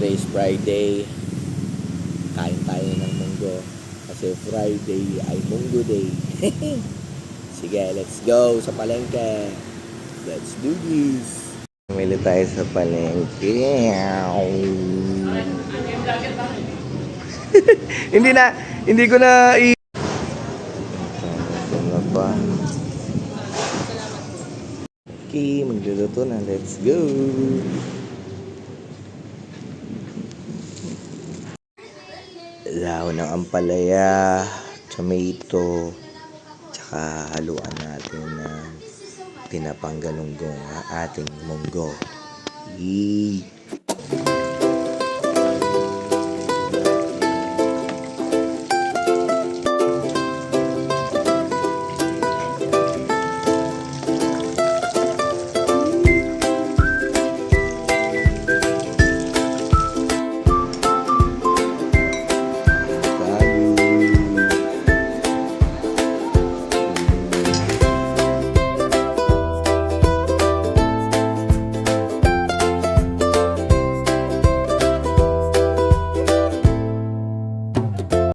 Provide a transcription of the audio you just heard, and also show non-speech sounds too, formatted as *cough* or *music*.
Today is Friday. Kain tayo ng munggo. Kasi Friday ay munggo day. *laughs* Sige, let's go sa palengke. Let's do this. Pumili tayo sa palengke. *laughs* hindi na, hindi ko na i... Ano pa? Okay, magluluto na. Let's go! Lao ng ampalaya, tomato, tsaka haluan natin ng tinapang galunggong ating munggo. Yee!